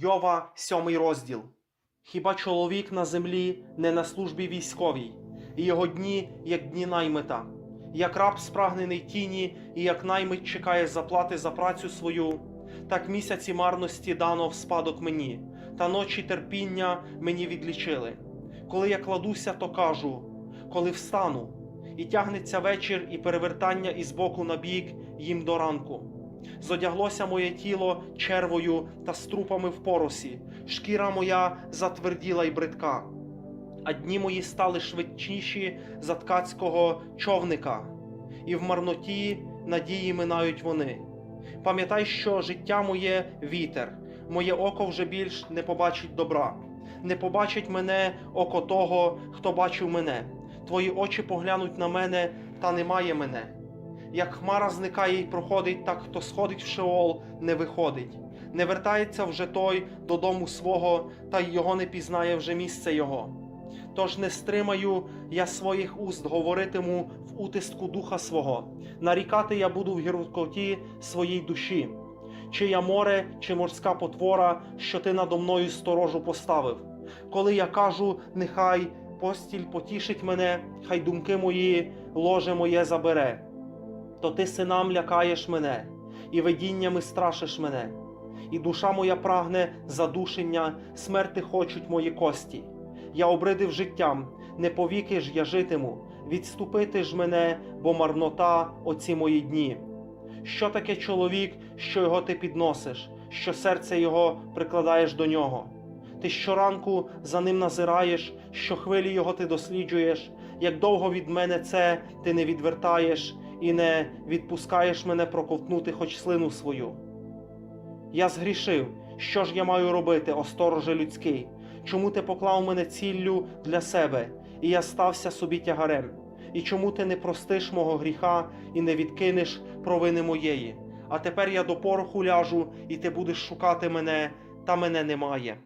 Йова, сьомий розділ. Хіба чоловік на землі не на службі військовій, і його дні, як дні наймита, як раб спрагнений тіні, і як наймит чекає заплати за працю свою, так місяці марності дано в спадок мені, та ночі терпіння мені відлічили. Коли я кладуся, то кажу, коли встану, і тягнеться вечір, і перевертання із боку на бік їм до ранку. Зодяглося моє тіло червою та струпами в поросі, шкіра моя затверділа й бридка, а дні мої стали швидшіші за ткацького човника, і в марноті надії минають вони. Пам'ятай, що життя моє вітер, моє око вже більш не побачить добра, не побачить мене око того, хто бачив мене. Твої очі поглянуть на мене, та немає мене. Як хмара зникає й проходить, так хто сходить в Шеол, не виходить. Не вертається вже той додому свого, та й його не пізнає вже місце його. Тож не стримаю я своїх уст, говоритиму в утиску духа свого. Нарікати я буду в гіркоті своїй душі. Чи я море, чи морська потвора, що ти надо мною сторожу поставив. Коли я кажу, нехай постіль потішить мене, хай думки мої, ложе моє забере то ти синам лякаєш мене, і видіннями страшиш мене, і душа моя прагне задушення, смерти хочуть мої кості. Я обридив життям, не повіки ж я житиму, відступити ж мене, бо марнота оці мої дні. Що таке чоловік, що його ти підносиш, що серце його прикладаєш до нього? Ти щоранку за ним назираєш, що хвилі його ти досліджуєш, як довго від мене це ти не відвертаєш і не відпускаєш мене проковтнути хоч слину свою. Я згрішив, що ж я маю робити, остороже людський? Чому ти поклав мене ціллю для себе, і я стався собі тягарем? І чому ти не простиш мого гріха і не відкинеш провини моєї? А тепер я до пороху ляжу, і ти будеш шукати мене, та мене немає.